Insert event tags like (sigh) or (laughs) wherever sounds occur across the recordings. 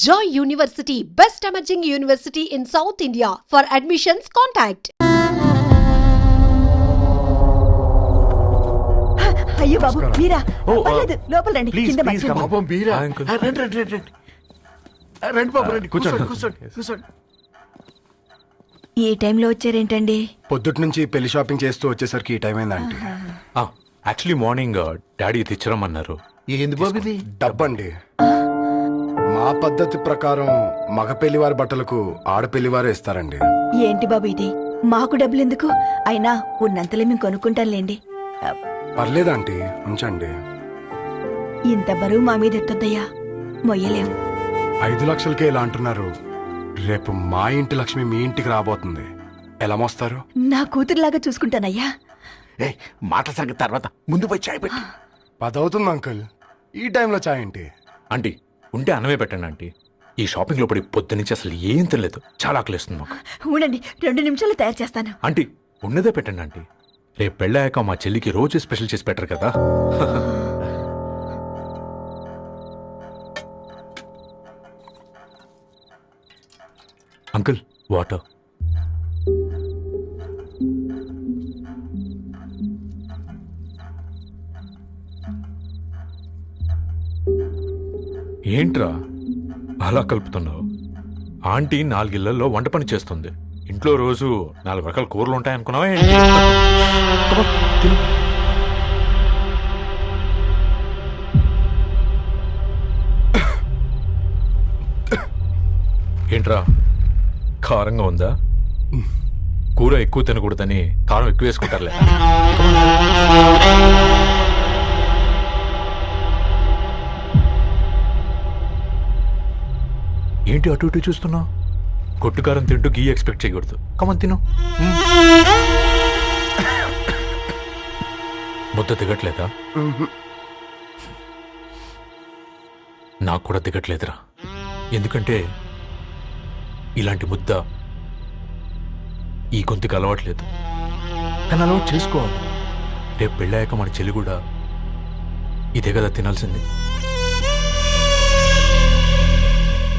Joy University, best emerging university in South India. For admissions, contact. అయ్యో బాబు నమస్కారం. మీరా? ఓ, పర్లేదు లోపల రండి ప్లీజ్ కింద ప్లీజ్ మంచం ఉంది. పాపం. ఆ, రండి రండి రండి రండి. ఆ, రండి బాబు రండి. కూర్చోండి. కూర్చోండి కూర్చోండి ఈ టైంలో వచ్చారేంటండి? పొద్దుటి నుంచి పెళ్ళి షాపింగ్ చేస్తూ వచ్చేసరికి ఈ టైం అయిందండి. యాక్చువల్లీ మార్నింగ్ డాడీ తెచ్చరమన్నారు ఏంది బాబు ఇది? డబ్బండి. మా పద్ధతి ప్రకారం మగ పెళ్ళివారి బట్టలకు ఆడపెళ్ళివారే ఇస్తారండి. ఏంటి బాబు ఇది? మాకు డబ్బులు ఎందుకు? అయినా ఉన్నంతలే మేము కొనుక్కుంటాంలేండి ఆ, పర్లేదు ఆంటీ ఉంచండి. ఇంత బరువు మా మీద ఎత్తొద్దయ్యా. మొయ్యలేం. ఐదు లక్షలకే ఇలా అంటున్నారు. రేపు మా ఇంటి లక్ష్మి మీ ఇంటికి రాబోతుంది. ఎలా మోస్తారు? నా కూతురులాగా చూసుకుంటానయ్యా. ఏ మాటల సంగతి తర్వాత ముందు పోయి చాయ్ పెట్టి. పదవుతుంది అంకుల్. ఈ టైంలో చాయ్ ఏంటి? ఆంటీ ఉంటే అన్నమే పెట్టండి ఆంటీ. ఈ షాపింగ్లో పడి పొద్దు నుంచి అసలు ఏం తెలియదు చాలా ఆకలిస్తుంది మాకు. ఉండండి రెండు నిమిషాలు తయారు చేస్తాను. ఆంటీ ఉన్నదే పెట్టండి ఆంటీ. రేపు పెళ్ళాక మా చెల్లికి రోజు స్పెషల్ చేసి పెట్టరు కదా. (laughs) Uncle water. ఏంట్రా? అలా కలుపుతున్నావు? ఆంటీ నాలుగిళ్ళలో వంట పని చేస్తుంది. ఇంట్లో రోజు నాలుగు రకాల కూరలు ఉంటాయనుకున్నావా ఏంట్రా? కారంగా ఉందా? కూర ఎక్కువ తినకూడదని కారం ఎక్కువ వేసుకుంటారులే. ఏంటి అటు ఇటు చూస్తున్నావు? కొట్టుకారం తింటూ గీ ఎక్స్పెక్ట్ చేయకూడదు. కమన్ తిను. ముద్ద దిగట్లేదా? నాకు కూడా దిగట్లేదురా. ఎందుకంటే ఇలాంటి ముద్ద ఈ గొంతుకి అలవాట్లేదు. కానీ అలవాటు చేసుకోవాలి. రేపు పెళ్ళాక మన చెల్లి కూడా ఇదే కదా తినాల్సింది.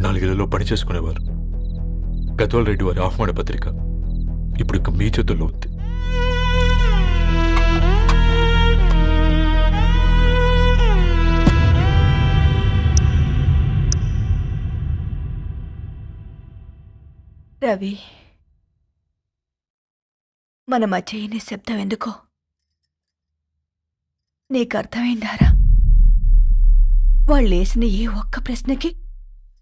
నాలుగేళ్ళలో పనిచేసుకునేవారు గద్వాల్ రెడ్డి వారి ఆహ్వాన పత్రిక ఇప్పుడు ఇక మీ చేతుల్లో ఉంది. రవి మన మధ్య ఈ నిశ్శబ్దం ఎందుకో? నీకు అర్థమైందారా వాళ్ళు వేసిన ఏ ఒక్క ప్రశ్నకి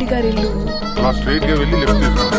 గద్వాల్ గారి ఇల్లు. స్ట్రైట్గా వెళ్ళి లెఫ్ట్ తీసుకోండి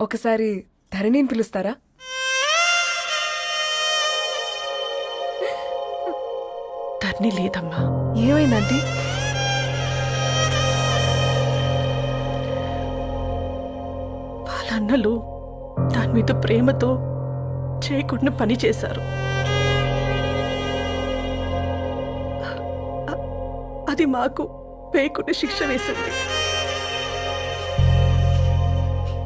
ఒకసారి ధరణిని పిలుస్తారా? ధర్ని లేదమ్మా. ఏమైందంటీ వాళ్ళ అన్నలు దాని మీద ప్రేమతో చేయకుండా పని చేశారు. అది మాకు వేయకుండా శిక్ష వేసింది.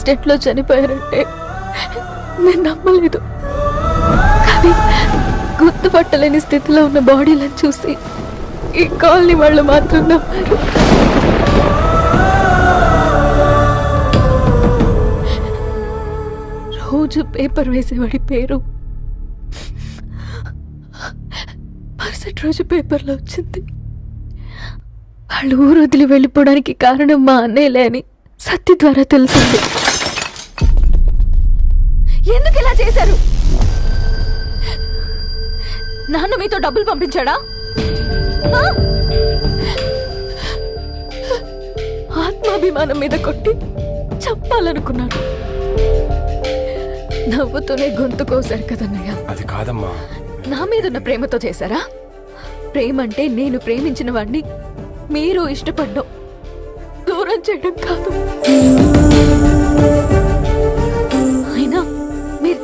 ట్రైన్ యాక్సిడెంట్లో చనిపోయారంటే నేను నమ్మలేదు. కానీ గుర్తుపట్టలేని స్థితిలో ఉన్న బాడీలను చూసి ఈ కాలనీ వాళ్ళు మాత్రం నమ్మారు. రోజు పేపర్ వేసేవాడి పేరు. మరుసటి రోజు పేపర్లో వచ్చింది. వాళ్ళు ఊరు వదిలి వెళ్ళిపోవడానికి కారణం మా అన్నయ్యలే అని సత్య ద్వారా తెలిసింది. ఎందుకు ఇలా చేశారు? నాన్న మీతో డబ్బులు పంపించాడా? ఆత్మాభిమానం మీద కొట్టి చంపాలనుకున్నాను నవ్వుతూనే గొంతు కోసారు కదన్నయ్య. అది కాదమ్మా. నా మీదున్న ప్రేమతో చేశారా? ప్రేమ అంటే నేను ప్రేమించిన వాడిని మీరు ఇష్టపడ్డం దూరం చేయడం కాదు.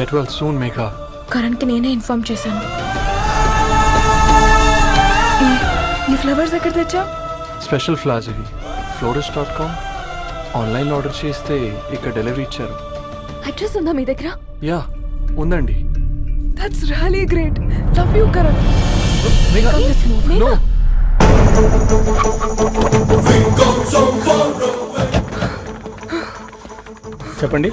గెట్ వెల్ సూన్ మేఘా కరణ్కి నేనే ఇన్ఫార్మ్ చేశాను. ఈ- ఫ్లవర్స్ ఎక్కడ తెచ్చా స్పెషల్ ఫ్లాస్ ఇవి. ఫ్లోరస్ డాట్ కామ్ ఆన్లైన్లో ఆర్డర్ చేస్తే ఇక్కడ డెలివరీ ఇచ్చారు. అడ్రస్ ఉందా మీ దగ్గర? యా ఉందండి. That's really great love you Karan Megha no చెప్పండి.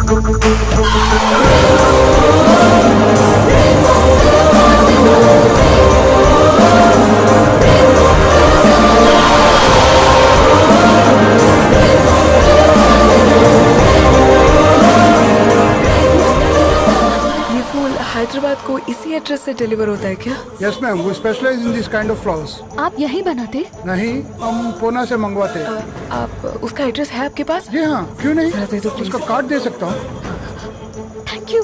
ये एड्रेस से डिलीवर होता है क्या? यस मैम वो specialize in this kind of flowers आप यही बनाते? नहीं हम पूना से मंगवाते हैं। अ, आप उसका एड्रेस है आपके पास? जी हाँ क्यों नहीं? दे दो, उसका कार्ड दे सकता हूँ। थैंक यू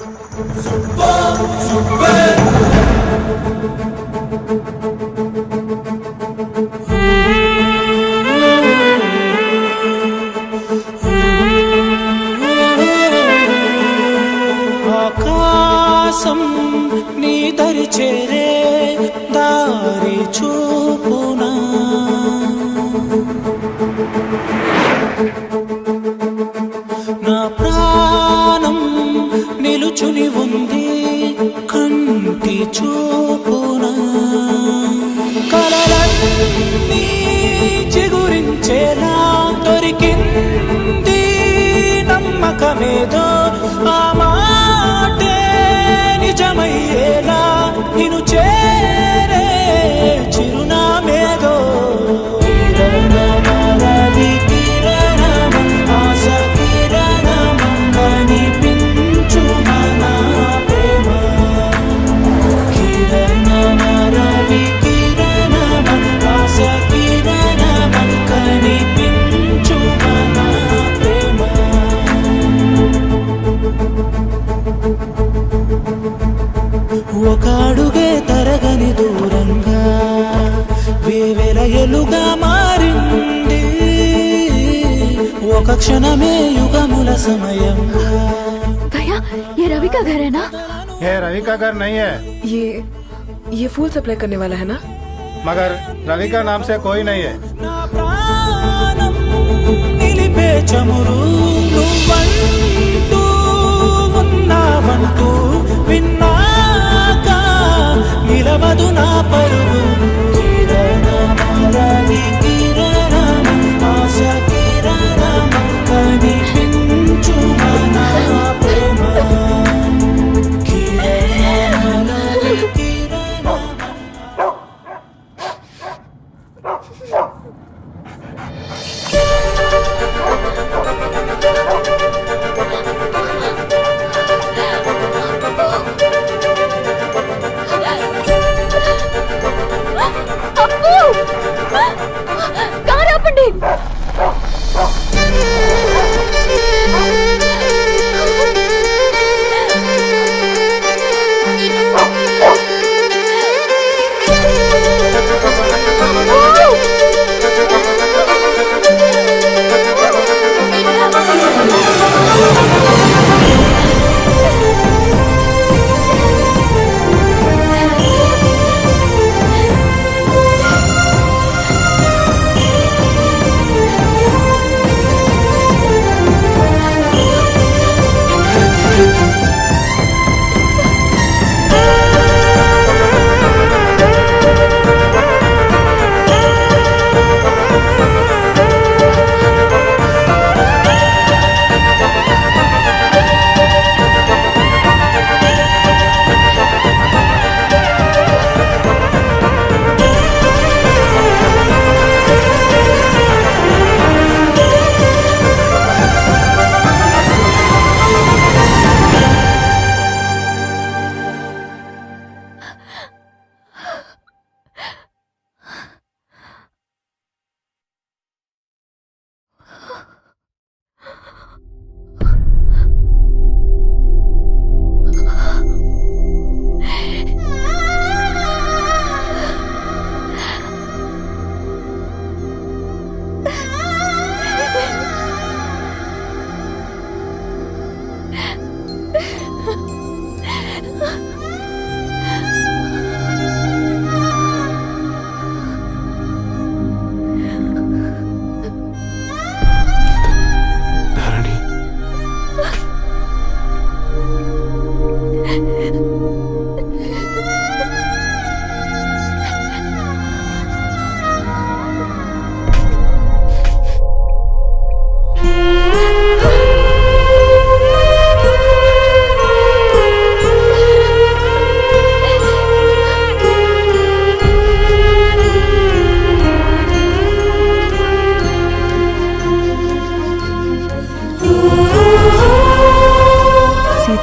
mom ఒక క్షణమే యుగముల సమయంగా भैया ये रवि का घर है ना ये रवि का घर नहीं है ये ये फूल सप्लाई करने वाला है ना मगर रवि का नाम से कोई नहीं है నా ప్రాణం నిలిపే చమురు నువ్వంటూ ఉన్నావంటూ విన్నాక నిలవదు నా పరుగు కిరణమరవి కిరణమ,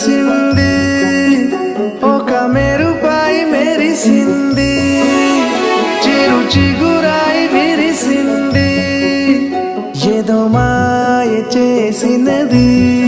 కలిసింది ఒక మెరుపాయి మెరిసింది. చిరు చిగురాయి విరిసింది. ఏదో మాయ చేసినది.